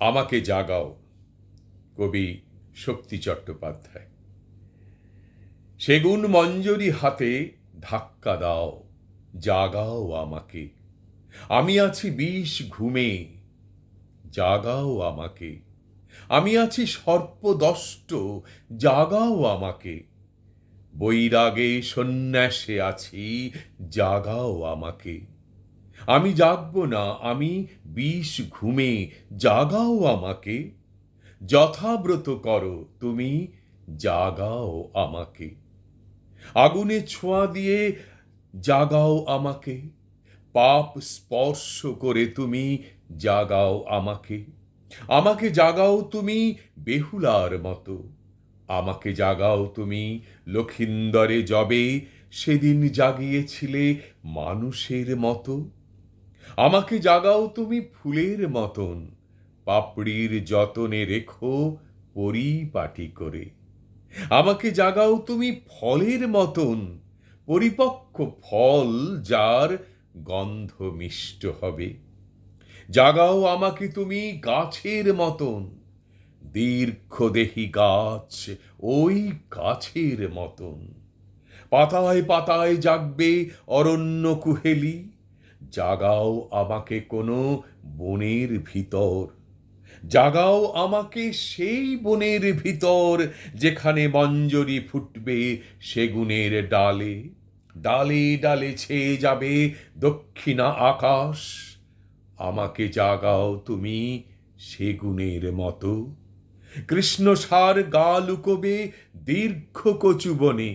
আমাকে জাগাও কবি শক্তি চট্টোপাধ্যায়। সেগুন মঞ্জরি হাতে ধাক্কা দাও, জাগাও আমাকে। আমি আছি বিষ ঘুমে, জাগাও আমাকে। আমি আছি সর্পদষ্ট, জাগাও আমাকে। বৈরাগে সন্ন্যাসে আছি, জাগাও আমাকে। আমি জাগব না, আমি বিষ ঘুমে, জাগাও আমাকে। যথাব্রত করো, তুমি জাগাও আমাকে। আগুনে ছোঁয়া দিয়ে জাগাও আমাকে। পাপ স্পর্শ করে তুমি জাগাও আমাকে। আমাকে জাগাও তুমি বেহুলার মতো। আমাকে জাগাও তুমি লক্ষিন্দরে যবে, সেদিন জাগিয়েছিলে মানুষের মতো। আমাকে জাগাও তুমি ফুলের মতন। পাপড়ির যতনে রেখো পরিপাটি করে। আমাকে জাগাও তুমি ফলের মতন। পরিপক্ক ফল যার গন্ধ মিষ্ট হবে। জাগাও আমাকে তুমি গাছের মতন। দীর্ঘদেহী গাছ ওই গাছের মতন। পাতায় পাতায় জাগবে অরণ্য কুহেলি। জাগাও আমাকে কোনো বনের ভিতর। জাগাও আমাকে সেই বনের ভিতর যেখানে মঞ্জরি ফুটবে সেগুনের ডালে। ডালে ডালে ছেয়ে যাবে দক্ষিণা আকাশ। আমাকে জাগাও তুমি সেগুনের মতো। কৃষ্ণসার গা লুকোবে দীর্ঘ কচু বনে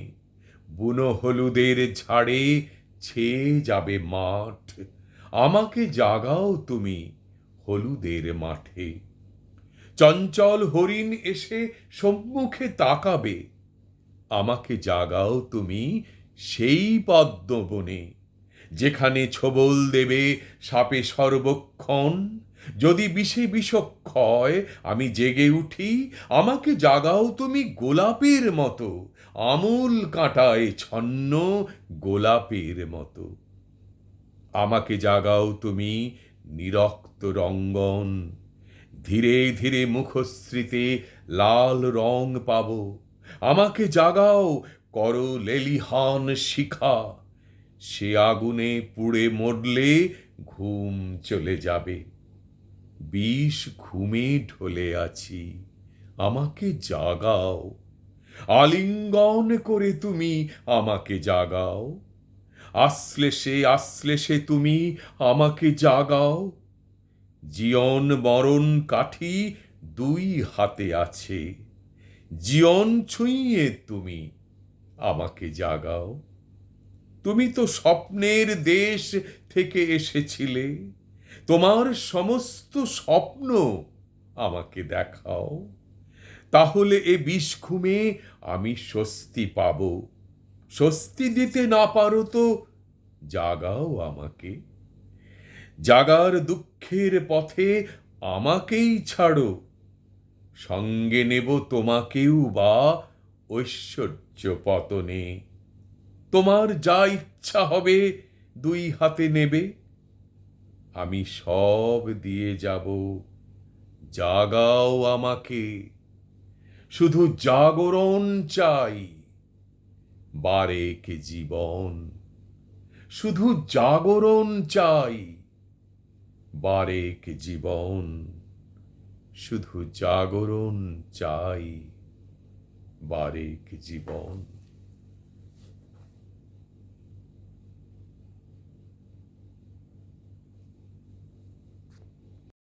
বুনো হলুদের ঝাড়ে ছেয়ে যাবে মাঠ। আমাকে জাগাও তুমি হলুদের মাঠে। চঞ্চল হরিণ এসে সম্মুখে তাকাবে। আমাকে জাগাও তুমি সেই পদ্মবনে, যেখানে ছবল দেবে সাপে সর্বক্ষণ। যদি বিষে বিষক্ষয়, আমি জেগে উঠি, আমাকে জাগাও তুমি গোলাপের মতো, আমূল কাঁটায় ছন্ন গোলাপের মতো। আমাকে জাগাও তুমি নিরক্ত রঙ্গন। ধীরে ধীরে মুখশ্রীতে লাল রং পাব। আমাকে জাগাও কর লেলিহান শিখা। সে আগুনে পুড়ে মরলে ঘুম চলে যাবে। বিষ ঘুমে ঢলে আছি, আমাকে জাগাও। আলিঙ্গন করে তুমি আমাকে জাগাও। আশ্লেষে আশ্লেষে তুমি আমাকে জাগাও। জীবন মরণ কাঠি দুই হাতে আছে। জীবন ছুঁয়ে তুমি আমাকে জাগাও। তুমি তো স্বপ্নের দেশ থেকে এসেছিলে। তোমার সমস্ত স্বপ্ন আমাকে দেখাও। তাহলে এ বিষ আমি স্বস্তি পাব। স্বস্তি দিতে না পারো তো, জাগাও আমাকে। জাগার দুঃখের পথে আমাকেই ছাড়ো। সঙ্গে নেব তোমাকেও বা ঐশ্বর্য পতনে। তোমার যা ইচ্ছা হবে দুই হাতে নেবে। আমি সব দিয়ে যাব। জাগাও আমাকে। শুধু জাগরণ চাই। বারেক জীবন? শুধু জাগরণ চাই। বারে কে জীবন? শুধু জাগরণ চাই। বারে কে জীবন?